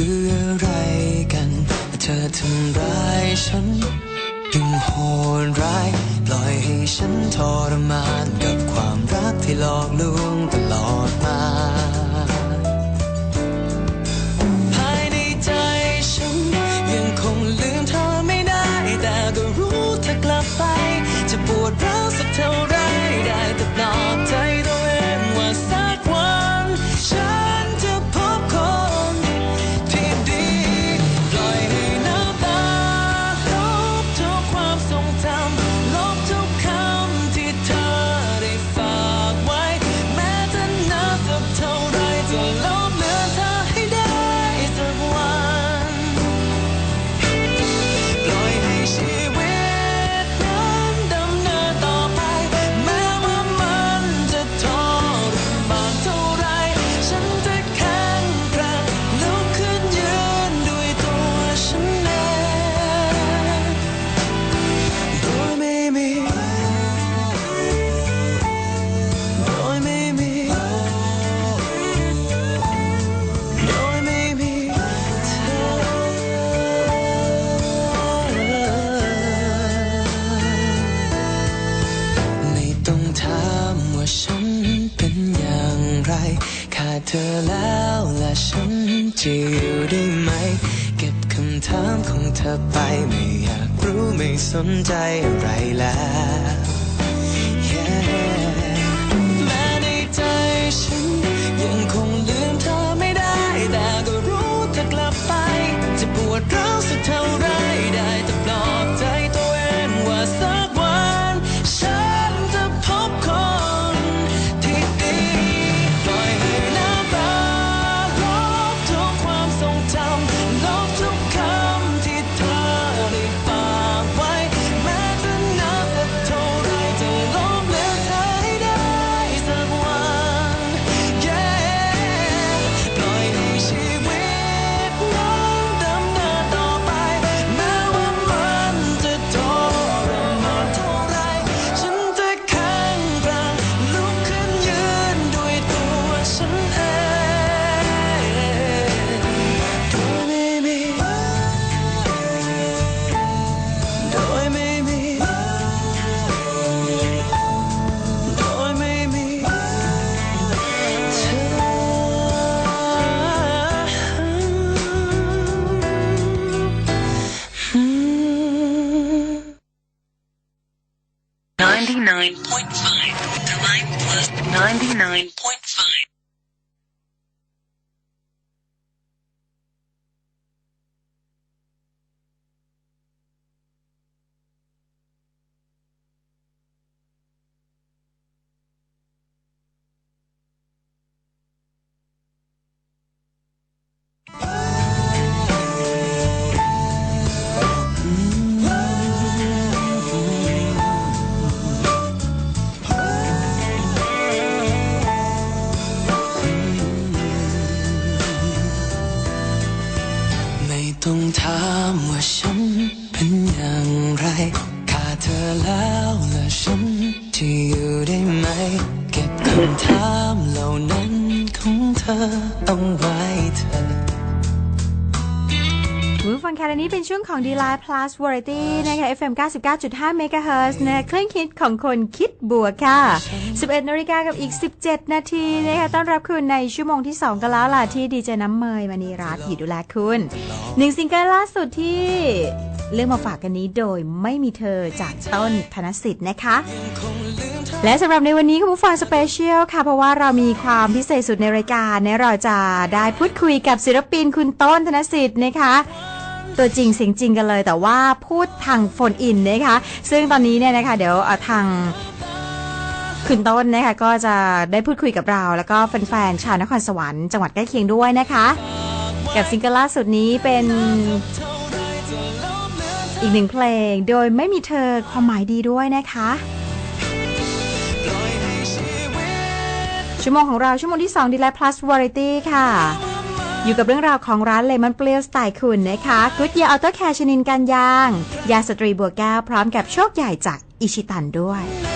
เพื่ออะไรกัน เธอทำร้ายฉันยังโหดร้าย ปล่อยให้ฉันทรมานกับความรักที่หลอกลวงตลอดมา ใจอะไรแล้ว ไว้เธอคุณผู้ฟังค่ะนี้เป็นช่วงของ d l i g h t Plus Variety นะคะ FM 99.5 MHz นะเครื่องคิดของคนคิดบวกค่ะ 11นาฬิกากับอีก 17 นาทีนะคะต้อนรับคุณในชั่วโมงที่ 2 กันแล้วล่ะที่ดีเจน้ำเมยมณีรัตน์อยู่ดูแลคุณหนึ่งซิงเกิลล่าสุดที่ เลือกมาฝากกันนี้โดยไม่มีเธอจากต้นธนสิทธิ์นะคะ และสำหรับในวันนี้คุณผู้ฟังสเปเชียลค่ะ เพราะว่าเรามีความพิเศษสุดในรายการเนี่ยเราจะได้พูดคุยกับศิลปินคุณต้นธนสิทธิ์นะคะตัวจริงเสียงจริงกันเลยแต่ว่าพูดทางโฟนอินนะคะ ซึ่งตอนนี้เนี่ยนะคะ เดี๋ยวทางคุณต้นนะคะก็จะได้พูดคุยกับเรา แล้วก็แฟนๆชาวนครสวรรค์จังหวัดใกล้เคียงด้วยนะคะ กับซิงเกิลล่าสุดนี้เป็น อีกหนึ่งเพลงโดยไม่มีเธอความหมายดีด้วยนะคะ ชั่วโมงของเราชั่วโมงที่2ดีแล plus variety ค่ะ อยู่กับเรื่องราวของร้านเลมอนเปรี้ยวสไตล์คุณนะคะกุดเยาออโต้แคชนินกันยาง ยาสตรีบัวแก้วพร้อมกับโชคใหญ่จากอิชิตันด้วย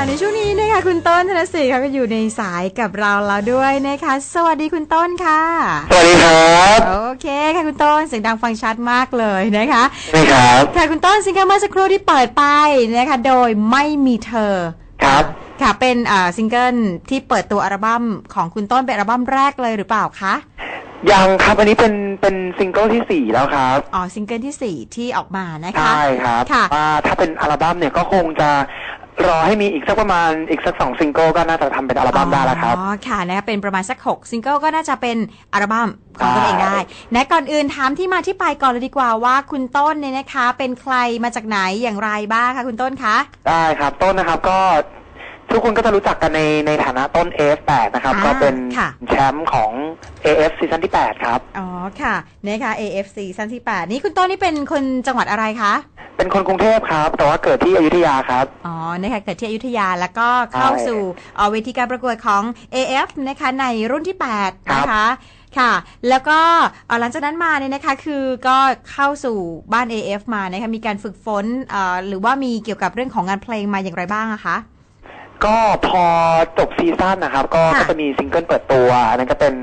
ค่ะในช่วงนี้นะคะคุณต้นธนศรีค่ะก็อยู่ในสายกับเราแล้วด้วยนะคะ สวัสดีคุณต้นค่ะ สวัสดีครับโอเคค่ะคุณต้นเสียงดังฟังชัดมากเลยนะคะนี่ครับค่ะคุณต้นซิงเกิลเมื่อสักครู่ที่เปิดไปนะคะ โดยไม่มีเธอครับค่ะเป็นอ่าซิงเกิลที่เปิดตัวอัลบั้มของคุณต้นเป็นอัลบั้มแรกเลยหรือเปล่าคะยังครับอันนี้เป็นเป็นซิงเกิลที่สี่แล้วครับอ๋อซิงเกิลที่สี่ที่ออกมานะคะใช่ครับค่ะว่าถ้าเป็นอัลบั้มเนี่ยก็คงจะ รอให้มีอีกสักประมาณอีกสักสองซิงเกิลก็น่าจะทำเป็นอัลบั้มได้แล้วครับ อ๋อ ค่ะนะคะเป็นประมาณสัก6ซิงเกิลก็น่าจะเป็นอัลบั้มของตัวเองได้นะก่อนอื่นถามที่มาที่ไปก่อนเลยดีกว่าว่าคุณต้นเนี่ยนะคะ เป็นใครมาจากไหนอย่างไรบ้างคะคุณต้นคะได้ครับต้นนะครับก็ทุกคนก็จะรู้จักกันในในฐานะต้น AF8 นะครับอ่าก็เป็นค่ะแชมป์ของ AF ซีซั่นที่ 8 ครับ อ๋อ ค่ะนะคะ AFC ซันที่ 8 นี่คุณต้นนี่เป็นคนจังหวัดอะไรคะ เป็นคนกรุงเทพครับ แต่ว่าเกิดที่อยุธยาครับ อ๋อ นะคะเกิดที่อยุธยาแล้วก็เข้าใช่สู่เอ่อเวทีการประกวดของ AF นะคะในรุ่นที่8ครับนะคะค่ะ แล้วก็เอ่อหลังจากนั้นมาเนี่ยนะคะคือก็เข้าสู่บ้าน AF มานะคะมีการฝึกฝนเอ่อหรือว่ามีเกี่ยวกับเรื่องของงานเพลงมาอย่างไรบ้างอะคะ ก็พอจบซีซั่นนะครับ ก็ค่ะ ก็จะมีซิงเกิลเปิดตัวอันนั้นก็เป็น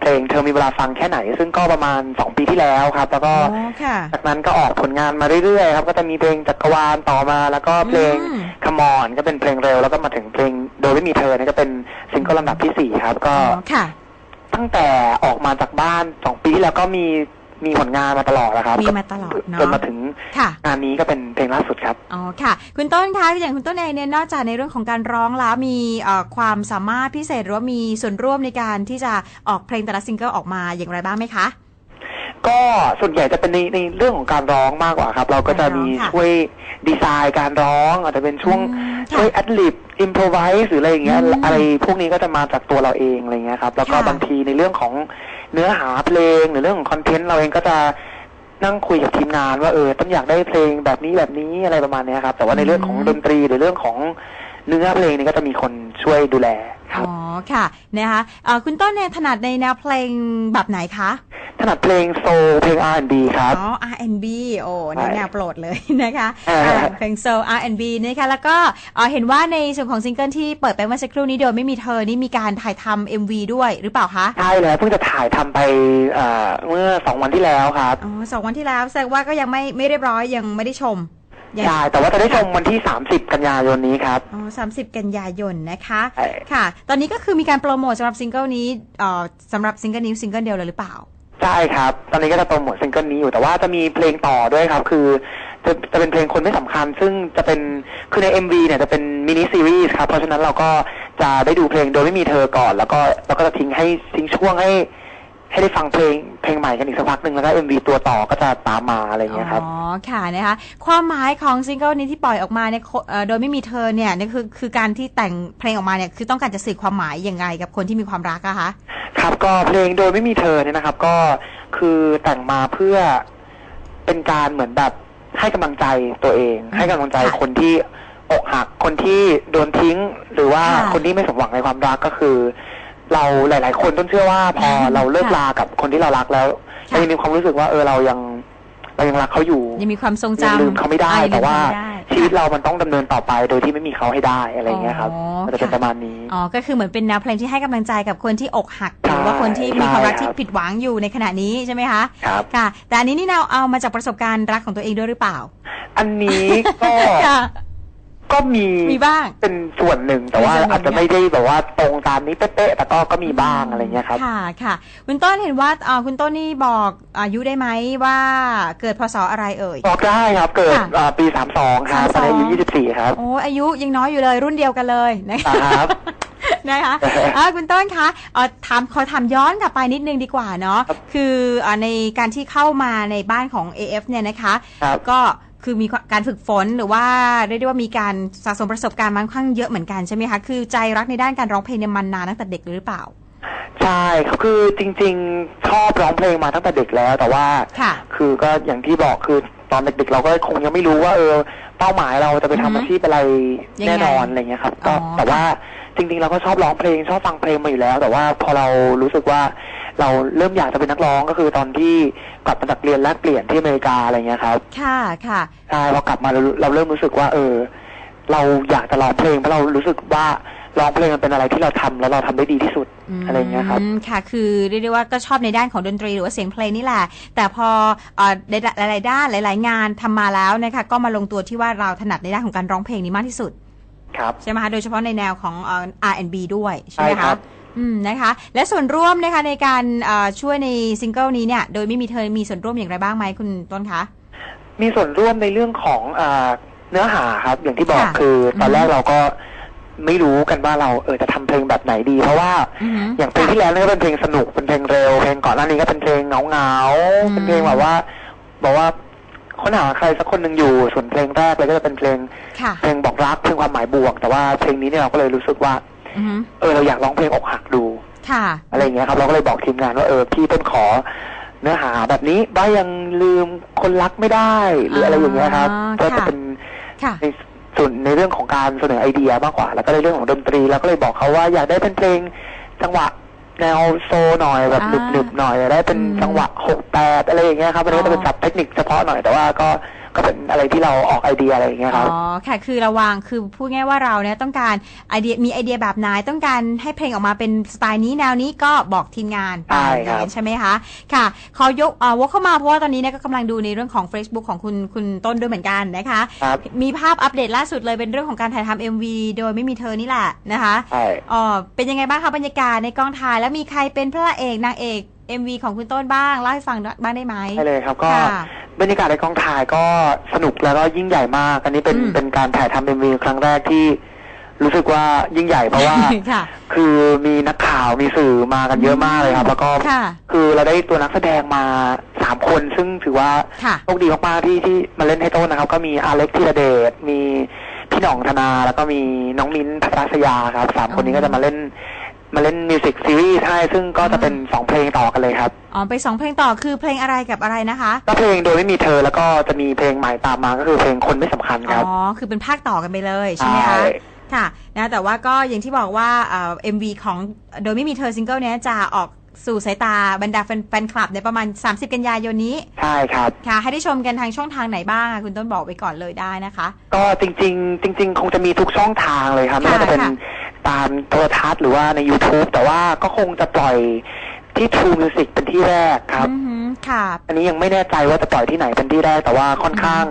เพลงเธอมีเวลาฟังแค่ไหน ซึ่งก็ประมาณ 2 ปีที่แล้วครับ แล้วก็อ๋อค่ะ จากนั้นก็ออกผลงานมาเรื่อยๆครับ ก็จะมีเพลงจักรวาลต่อมา แล้วก็เพลงอืม คมอนก็เป็นเพลงเร็ว แล้วก็มาถึงเพลงโดยไม่มีเธอนี่ก็เป็นซิงเกิลลำดับที่สี่ครับ ก็อ๋อค่ะ ตั้งแต่ออกมาจากบ้านสองปีที่แล้วก็มี มีผลงานมาตลอดนะครับมีมาตลอดเนอะจนมาถึงค่ะงานนี้ก็เป็นเพลงล่าสุดครับอ๋อค่ะ คุณต้นคะอย่างคุณต้นเองเนี่ยนอกจากในเรื่องของการร้องแล้วมีเอ่อความสามารถพิเศษหรือว่ามีส่วนร่วมในการที่จะออกเพลงแต่ละซิงเกิลออกมาอย่างไรบ้างไหมคะก็ส่วนใหญ่จะเป็นในในเรื่องของการร้องมากกว่าครับ เราก็จะมีการร้องค่ะช่วยดีไซน์การร้อง อาจจะเป็นช่วงอืมค่ะช่วยแอดลิบอิมพรไวส์หรืออะไรอย่างเงี้ยอืมอะไรพวกนี้ก็จะมาจากตัวเราเองอะไรเงี้ยครับ แล้วก็ค่ะบางทีในเรื่องของ เนื้อหาเพลงหรือเรื่องของคอนเทนต์เราเองก็จะนั่งคุยกับทีมงานว่าเออต้องอยากได้เพลงแบบนี้แบบนี้อะไรประมาณนี้ครับ แต่ว่าในเรื่องของดนตรีหรือเรื่องของ เนื้อเพลงนี่ก็จะมีคนช่วยดูแลครับ อ๋อค่ะนะคะเอ่อคุณต้นเนี่ยถนัดในแนวเพลงแบบไหนคะ ถนัดเพลงโซลเพลง R&B ครับ อ๋อ R&B โอ้นี่ใช่แนวโปรดเลยนะคะอ่าอ่าเพลงโซ R&B นะคะแล้วก็เอ่อเห็นว่าในส่วนของซิงเกิลที่เปิดไปเมื่อสักครู่นี้โดยไม่มีเธอนี่มีการถ่ายทำ MV ด้วยหรือเปล่าคะ ใช่แล้วเพิ่งจะถ่ายทำไปเอ่อเมื่อสองวันที่แล้วครับ อ๋อสองวันที่แล้วแสดงว่าก็ยังไม่ไม่เรียบร้อยยังไม่ได้ชมยัง ใช่แต่ว่าจะได้ชมวันที่ 30 กันยายนนี้ครับอ๋อสามสิบกันยายนนะคะใช่ค่ะ ตอนนี้ก็คือมีการโปรโมทสำหรับซิงเกิลนี้เอ่อสำหรับซิงเกิลนี้ซิงเกิลเดียวเลยหรือเปล่า ใช่ครับ ตอนนี้ก็จะโปรโมทซิงเกิลนี้อยู่แต่ว่าจะมีเพลงต่อด้วยครับ คือจะจะเป็นเพลงคนไม่สำคัญ ซึ่งจะเป็นคือใน MV เนี่ยจะเป็นมินิซีรีส์ครับ เพราะฉะนั้นเราก็จะได้ดูเพลงโดยไม่มีเธอก่อน แล้วก็เราก็จะทิ้งให้ทิ้งช่วงให้ ให้ได้ฟังเพลงเพลงใหม่กันอีกสักพักหนึ่งแล้วก็ MV ตัวต่อก็จะตามมาอะไรอย่างเงี้ยครับ อ๋อ ค่ะนะคะ ความหมายของซิงเกิลนี้ที่ปล่อยออกมาเนี่ยโคเอ่อโดยไม่มีเธอเนี่ยนี่คือคือการที่แต่งเพลงออกมาเนี่ยคือต้องการจะสื่อความหมายยังไงกับคนที่มีความรักอะคะ ครับก็เพลงโดยไม่มีเธอเนี่ยนะครับ ก็คือแต่งมาเพื่อเป็นการเหมือนแบบให้กำลังใจตัวเองอืมให้กำลังใจค่ะคนที่อกหักคนที่โดนทิ้ง หรือว่าค่ะคนที่ไม่สมหวังในความรักก็คือ เราหลาย ๆ คนต้นเชื่อว่าพออืมเราเลิกค่ะลากับคนที่เรารักแล้วค่ะเรายังมีความรู้สึกว่าเออเรายังเรายังรักเขาอยู่ยังมีความทรงยังจำลืมเขาไม่ได้อะยังแต่ว่าลืมเขไม่ได้ชีวิตเรามันต้องดำเนินต่อไป โดยที่ไม่มีเขาให้ได้อะไรอย่างเงี้ยครับอ๋อมันจะเป็นค่ะประมาณนี้อ๋อก็คือเหมือนเป็นแนวเพลงที่ให้กำลังใจกับคนที่อกหักใช่หรือว่าคนที่มีความรักใช่ที่ครับผิดหวังอยู่ในขณะนี้ใช่ไหมคะครับค่ะ แต่อันนี้นี่เราเอามาจากประสบการณ์รักของตัวเองด้วยหรือเปล่า อันนี้ก็ค่ะ ก็มีมีบ้าง เป็นส่วนหนึ่งแต่ว่ามีส่วนหนึ่งอาจจะไม่ได้แบบว่าตรงตามนี้เป๊ะๆแต่ก็ก็มีบ้างอะไรเงี้ยครับค่ะค่ะ คุณต้นเห็นว่าเอ่อคุณต้นนี่บอกอายุได้ไหมว่าเกิดพศอะไรเอ่ยบอกได้ครับ เกิดค่ะอ่าปีสามสองครับตอนนี้อายุยี่สิบสี่ครับโอ้อายุยังน้อยอยู่เลยรุ่นเดียวกันเลยนะคะครับนะคะอ่าคุณต้นคะเอ่อถามขอถามย้อนกลับไปนิดนึงดีกว่าเนาะครับคือเอ่อในการที่เข้ามาในบ้านของ AF เนี่ยนะคะครับก็ คือมีการฝึกฝนหรือว่าเรียกได้ว่ามีการสะสมประสบการณ์มาค่อนข้างเยอะเหมือนกันใช่ไหมคะ คือใจรักในด้านการร้องเพลงเนี่ยมันนานตั้งแต่เด็กเลยหรือเปล่า ใช่ครับคือจริง ๆ ชอบร้องเพลงมาตั้งแต่เด็กแล้ว แต่ว่าค่ะคือก็อย่างที่บอกคือตอนเด็กๆเราก็คงยังไม่รู้ว่าเออเป้าหมายเราจะไปอือฮึทำอาชีพอะไรยังไงแน่นอนอะไรเงี้ยครับก็อ๋อ แต่ว่าจริงๆเราก็ชอบร้องเพลงชอบฟังเพลงมาอยู่แล้ว แต่ว่าพอเรารู้สึกว่า เราเริ่มอยากจะเป็นนักร้องก็คือตอนที่กลับมาจากเรียนแลกเปลี่ยนที่อเมริกาอะไรเงี้ยครับ ค่ะค่ะใช่พอกลับมาเราเราเริ่มรู้สึกว่า เออ เราอยากจะร้องเพลงเพราะเรารู้สึกว่าร้องเพลงมันเป็นอะไรที่เราทำแล้วเราทำได้ดีที่สุดอะไรเงี้ยครับอืมค่ะ คือเรียกได้ว่าก็ชอบในด้านของดนตรีหรือว่าเสียงเพลงนี่แหละ แต่พอเอ่อในหลายๆด้านหลาย ๆ งานทำมาแล้วนะคะก็มาลงตัวที่ว่าเราถนัดในด้านของการร้องเพลงนี้มากที่สุด ครับใช่ไหมคะโดยเฉพาะในแนวของเอ่อ R&B ด้วยใช่ไหมใช่ครัคะบ อืมนะคะ และส่วนร่วมนะคะในการเอ่อช่วยในซิงเกิลนี้เนี่ย โดยไม่มีเธอมีส่วนร่วมอย่างไรบ้างไหมคุณต้นคะ มีส่วนร่วมในเรื่องของอาเนื้อหาครับ อย่างที่บอกค่ะคือตอนอือฮึแรกเราก็ไม่รู้กันว่าเราเออจะทำเพลงแบบไหนดี เพราะว่าอือฮึอย่างเพลงที่แล้วเนี่ยก็เป็นเพลงสนุกเป็นเพลงเร็วเพลงก่อนหน้านี้ก็เป็นเพลงเงาเงาๆอืมเป็นเพลงแบบว่าบอกว่าค้นหาใครสักคนหนึ่งอยู่ส่วนเพลงแรกเลยก็จะเป็นเพลงค่ะเพลงบอกรักเพลงความหมายบวก แต่ว่าเพลงนี้เนี่ยเราก็เลยรู้สึกว่าอือฮึ เออเราอยากร้องเพลงอกหักดู ค่ะ อะไรอย่างเงี้ยครับเราก็เลยบอกทีมงานว่าเออพี่ต้นขอ เนื้อหาแบบนี้ว่ายังลืมคนรักไม่ได้หรืออะไรอย่างเงี้ยครับอ่าก็จะค่ะเป็นค่ะในส่วนในเรื่องของการเสนอไอเดียมากกว่า แล้วก็ในเรื่องของดนตรีแล้วก็เลยบอกเขาว่าอยากได้เป็นเพลงจังหวะแนวโซหน่อยแบบอ่าหนึบๆหน่อยอยากได้เป็นอืมจังหวะหกแปดอะไรอย่างเงี้ยครับอันนี้ก็จะเป็นศัพท์เทคนิคเฉพาะหน่อยแต่ว่าก็ ก็เป็นอะไรที่เราออกไอเดียอะไรอย่างเงี้ยครับอ๋อค่ะคือระวังคือพูดง่ายว่าเราเนี่ยต้องการไอเดียมีไอเดียแบบไหนต้องการให้เพลงออกมาเป็นสไตล์นี้แนวนี้ก็บอกทีมงานไปใช่อครับย่างนั้นใช่ไหมคะค่ะขอยกเอ่อวกเข้ามาเพราะว่าตอนนี้เนี่ยก็กำลังดูในเรื่องของ Facebook ของคุณคุณต้นด้วยเหมือนกันนะคะครับมีภาพอัปเดตล่าสุดเลยเป็นเรื่องของการถ่ายทำ MV โดยไม่มีเธอนี่แหละนะคะใช่อ๋อเป็นยังไงบ้างคะบรรยากาศในกองถ่ายแล้วมีใครเป็นพระเอกนางเอก MV ของคุณต้นบ้างเล่าให้ฟังบ้างได้ไหมใช่เลยครับก็ค่ะบรรยากาศในกองถ่ายก็สนุกแล้วก็ยิ่งใหญ่มาก อันนี้เป็นอืม เป็นการถ่ายทำเอ็มวีครั้งแรกที่รู้สึกว่ายิ่งใหญ่เพราะว่า ค่ะ คือมีนักข่าวมีสื่อมากันเยอะมากเลยครับ แล้วก็ค่ะ คือเราได้ตัวนักแสดงมาสามคน ซึ่งถือว่าค่ะ โชคดีมากๆที่ที่มาเล่นให้ต้นนะครับ ก็มีอาเล็กธีรเดชมีพี่หน่องธนา แล้วก็มีน้องมิ้นท์พัทรศยาครับสามคนนี้ก็จะมาเล่น มาเล่นมิวสิกซีรีส์ให้ซึ่งก็จะเป็นสองเพลงต่อกันเลยครับ อ๋อไปสองเพลงต่อคือเพลงอะไรกับอะไรนะคะ ก็เพลงโดยไม่มีเธอแล้วก็จะมีเพลงใหม่ตามมาก็คือเพลงคนไม่สำคัญครับ อ๋อ คือเป็นภาคต่อกันไปเลยใช่ไหมใช่คะค่ะนะแต่ว่าก็อย่างที่บอกว่าเอ็มวีของโดยไม่มีเธอซิงเกิลเนี้ยจะออกสู่สายตาบรรดาแฟนแฟนคลับในประมาณ 30 กันยายนนี้ ใช่ครับ ค่ะ ให้ได้ชมกันทางช่องทางไหนบ้างอะคุณต้นบอกไปก่อนเลยได้นะคะ ก็จริง ๆ จริง ๆ คงจะมีทุกช่องทางเลยครับไม่ว่าจะเป็นค่ะ ตามโทรทัศน์หรือว่าใน YouTube แต่ว่าก็คงจะปล่อยที่ True Music เป็นที่แรกครับอือหือค่ะ อันนี้ยังไม่แน่ใจว่าจะปล่อยที่ไหนเป็นที่แรก แต่ว่าค่อนข้าง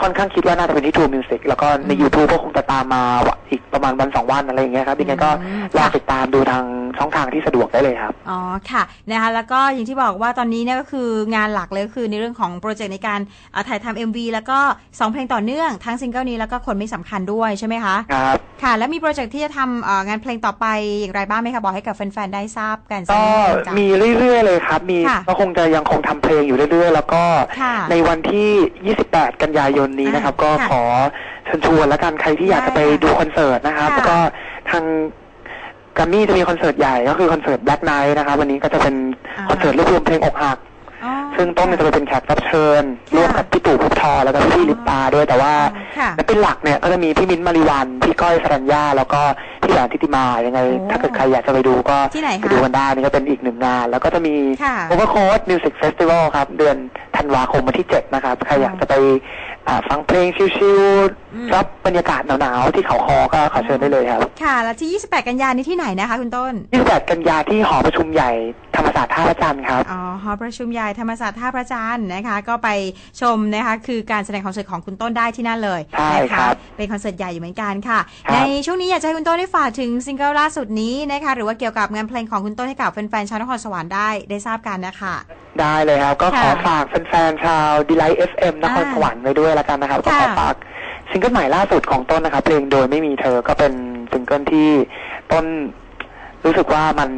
ค่อนข้างคิดว่าน่าจะเป็นที่ True Music แล้วก็ในอืม YouTube ก็คงจะตามมาอีกประมาณวันสองวันอะไรอย่างเงี้ยครับยังไงก็อืมรอค่ะติดตามดูทางช่องทางที่สะดวกได้เลยครับ อ๋อค่ะนะคะแล้วก็อย่างที่บอกว่าตอนนี้เนี่ยก็คืองานหลักเลยก็คือในเรื่องของโปรเจกต์ในการเอ่อถ่ายทำ MV แล้วก็สองเพลงต่อเนื่องทั้งซิงเกิลนี้แล้วก็คนไม่สำคัญด้วยใช่ไหมคะครับค่ะ แล้วมีโปรเจกต์ที่จะทำเอ่องานเพลงต่อไปอย่างไรบ้างไหมคะบอกให้กับแฟนๆได้ทราบกันสัก็นิดนึงจ้ะมีเรื่อยๆเลยครับ มีค่ะก็คงจะยังคงทำเพลงอยู่เรื่อยๆ แล้วก็ค่ะในวันที่ 28 กันยายนนี้นะครับอ่าก็ค่ะขอเชิญชวนแล้วกันใครที่อยากจะไปได้ค่ะดูคอนเสิร์ตนะครับค่ะแล้วก็ทางแกรมมี่จะมีคอนเสิร์ตใหญ่ก็คือคอนเสิร์ต Black Night นะครับวันนี้ก็จะเป็นอ่าคอนเสิร์ตรวบรวมเพลงอกหักอ๋อซึ่งต้นเนี่ยจะไปเป็นแขกรับเชิญค่ะร่วมกับพี่ตู่ภุบทอแล้วก็พี่ลิปตาด้วยแต่ว่าค่ะและเป็นหลักเนี่ยก็จะมีพี่มิ้นท์มาริวัน พี่ก้อยสรัญญาแล้วก็พี่แหวนทิติมายังไงโอ้ถ้าเกิดใครอยากจะไปดูก็ที่ไหนคะไปดูกันได้นี่ก็เป็นอีกหนึ่งงาน แล้วก็จะมีค่ะ Overcoat Music Festival ครับ เดือนธันวาคมวันที่7นะครับใครอยากจะไปอ่า ฟังเพลงชิวๆ รับบรรยากาศหนาวๆที่เขาคอก็ขอเชิญได้เลยครับ ค่ะแล้วที่ 28 กันยายนนี้ที่ไหนนะคะคุณต้น 28 กันยาที่หอประชุมใหญ่ธรรมศาสตร์ท่าพระจันทร์ครับ อ๋อหอประชุมใหญ่ธรรมศาสตร์ท่าพระจันทร์นะคะ ก็ไปชมนะคะ คือการแสดงคอนเสิร์ตของคุณต้นได้ที่นั่นเลยใช่นะครัคะบเป็นคอนเสิร์ตใหญ่อยู่เหมือนกันค่ะ ครับ ในช่วงนี้อยากจะให้คุณต้นได้ฝากถึงซิงเกิลล่าสุดนี้นะคะ หรือว่าเกี่ยวกับงานเพลงของคุณต้นให้กับแฟนๆชาวนครสวรรค์ได้ได้ทราบกันนะคะ ได้เลยครับ ก็ขอค่ะฝากแฟนๆชาว Delight FM นครอ่าสวรรค์ไว้ด้วยแล้วกันนะครับ ก็ขอค่ะฝาก ซิงเกิลใหม่ล่าสุดของต้นนะครับเพลงโดยไม่มีเธอก็เป็นซิงเกิลที่ต้นรู้สึกว่ามัน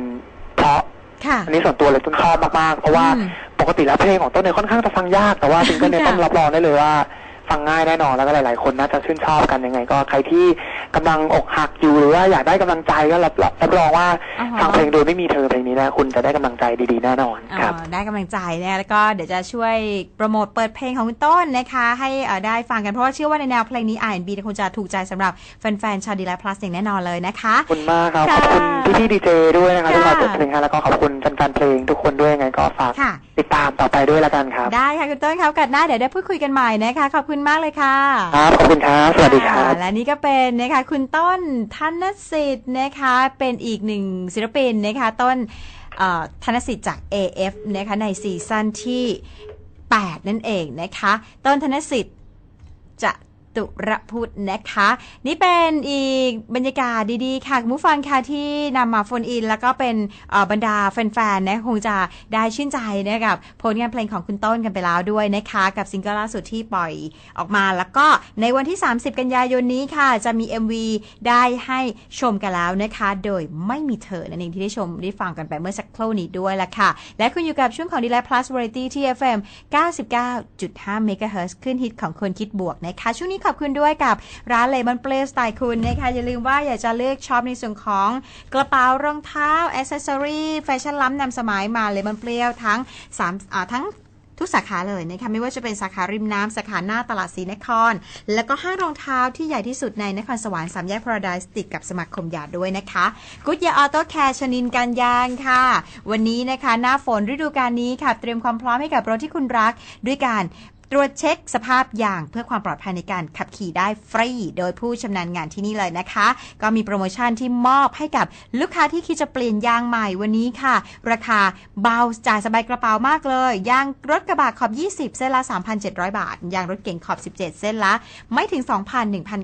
เพราะค่ะอันนี้ส่วนตัวเลยต้นชอบมากๆ เพราะว่าอืมปกติแล้วเพลงของต้นเนี่ยค่อนข้างจะฟังยากแต่ว่าซิงเกิลเนี่ยค่ะต้นรับรองได้เลยว่า ฟังง่ายแน่นอนแล้วก็หลาย ๆ คนน่าจะชื่นชอบกันยังไง ก็ใครที่กำลังอกหักอยู่หรือว่าอยากได้กำลังใจก็รับรับรับรองว่าอ่าฮะฟังเพลงโดยไม่มีเธอเพลงนี้นะคุณจะได้กำลังใจดีๆแน่นอนครับอ๋อได้กำลังใจนะแล้วก็เดี๋ยวจะช่วยโปรโมทเปิดเพลงของคุณต้นนะคะให้เอ่อได้ฟังกันเพราะว่าเชื่อว่าในแนวเพลงนี้ R&B เนี่ยคงจะถูกใจสำหรับแฟนๆชาวดีไลท์พลัสอย่างแน่นอนเลยนะคะขอบคุณมากครับค่ะขอบคุณพี่พี่ดีเจด้วยนะครับที่ค่ะมาเปิดเพลงให้แล้วก็ขอบคุณแฟนๆเพลงทุกคนด้วยยังไงก็ฝากค่ะติดตามต่อไปด้วยละกันครับได้ค่ะคุณต้นครับกัดหน้าเดี๋ยวได้พูดคุยกันใหม่นะคะขอบคุณมากเลยค่ะ ครับ ขอบคุณครับ สวัสดีครับะและนี่ก็เป็นนะคะคุณต้นธนสิทธิ์นะคะ เป็นอีกหนึ่งศิลปินนะคะ ต้นเอ่อธนสิทธิ์จาก AF นะคะในซีซั่นที่ 8 นั่นเองนะคะ ต้นธนสิทธิ์จะ ตุรพุทธนะคะ นี่เป็นอีกบรรยากาศดีๆ ค่ะคุณผู้ฟังค่ะที่นำมาโฟนอิน แล้วก็เป็นบรรดาแฟนๆนะคงจะได้ชื่นใจนะกับผลงานเพลงของคุณต้นกันไปแล้วด้วยนะคะ กับซิงเกิลล่าสุดที่ปล่อยออกมา แล้วก็ในวันที่ 30 กันยายนนี้ค่ะ จะมี MV ได้ให้ชมกันแล้วนะคะ โดยไม่มีเธอนั่นเองที่ได้ชมได้ฟังกันไปเมื่อสักครู่นี้ด้วยละค่ะ และคุณอยู่กับช่วงของดีไล plus variety ที่ FM 99.5 MHz ขึ้นฮิตของคนคิดบวกนะคะช่วงนี้ขอบคุณด้วยกับร้านเลมอนเปลสไตล์คุณนะคะอย่าลืมว่าอยากจะเลือกช็อปในส่วนของกระเป๋ารองเท้าอ c เซสซอรี่แฟชั่นล้ำนำสมัยมาเลมอนเปลทั้งสามทั้งทุกสาขาเลยนะคะไม่ว่าจะเป็นสาขาริมน้ำสาขาหน้าตลาดศรีนคร แล้วก็ห้างรองเท้าที่ใหญ่ที่สุดในนครสวรรค์สามแยกพราราไดสติดกับสมาคมยาด้วยนะคะกุดยาออโต้แคร์ชนินกันยางค่ะ วันนี้นะคะ หน้าฝนฤดูกาลนี้ค่ะ เตรียมความพร้อมให้กับรถที่คุณรัก ด้วยการ ตรวจเช็คสภาพยางเพื่อความปลอดภัยในการขับขี่ได้ฟรี โดยผู้ชำนาญงานที่นี่เลยนะคะ ก็มีโปรโมชั่นที่มอบให้กับลูกค้าที่คิดจะเปลี่ยนยางใหม่วันนี้ค่ะ ราคาเบาจ่ายสบายกระเป๋ามากเลย ยางรถกระบะขอบ 20 เส้นละ 3,700 บาท ยางรถเก่งขอบ 17 เส้นละ ไม่ถึง 2,000